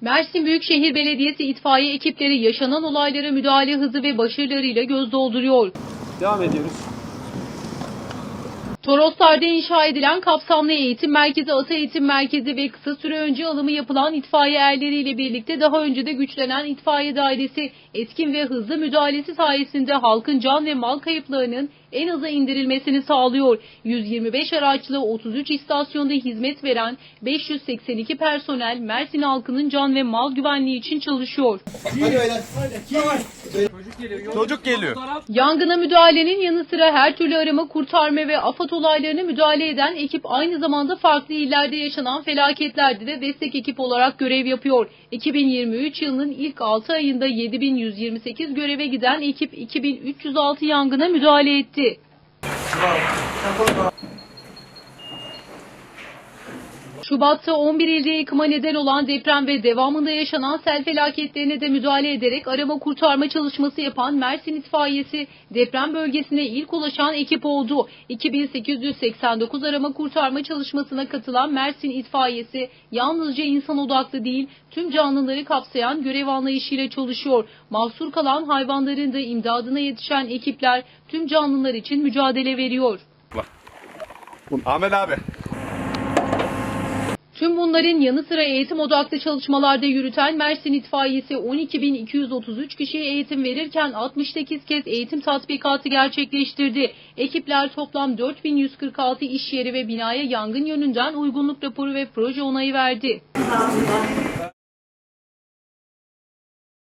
Mersin Büyükşehir Belediyesi itfaiye ekipleri yaşanan olaylara müdahale hızı ve başarılarıyla göz dolduruyor. Devam ediyoruz. Toroslar'da inşa edilen kapsamlı eğitim merkezi, ata eğitim merkezi ve kısa süre önce alımı yapılan itfaiye erleriyle birlikte daha önce de güçlenen itfaiye dairesi etkin ve hızlı müdahalesi sayesinde halkın can ve mal kayıplarının en aza indirilmesini sağlıyor. 125 araçlı 33 istasyonda hizmet veren 582 personel Mersin halkının can ve mal güvenliği için çalışıyor. Çocuk geliyor. Yangına müdahalenin yanı sıra her türlü arama, kurtarma ve AFAD olaylarına müdahale eden ekip aynı zamanda farklı illerde yaşanan felaketlerde de destek ekip olarak görev yapıyor. 2023 yılının ilk 6 ayında 7128 göreve giden ekip 2306 yangına müdahale etti. Şubat'ta 11 ilde yıkıma neden olan deprem ve devamında yaşanan sel felaketlerine de müdahale ederek arama kurtarma çalışması yapan Mersin İtfaiyesi deprem bölgesine ilk ulaşan ekip oldu. 2889 arama kurtarma çalışmasına katılan Mersin İtfaiyesi yalnızca insan odaklı değil tüm canlıları kapsayan görev anlayışıyla çalışıyor. Mahsur kalan hayvanların da imdadına yetişen ekipler tüm canlılar için mücadele veriyor. Ahmet abi. Bunların yanı sıra eğitim odaklı çalışmalarda yürüten Mersin İtfaiyesi 12.233 kişiye eğitim verirken 68 kez eğitim tatbikatı gerçekleştirdi. Ekipler toplam 4146 iş yeri ve binaya yangın yönünden uygunluk raporu ve proje onayı verdi.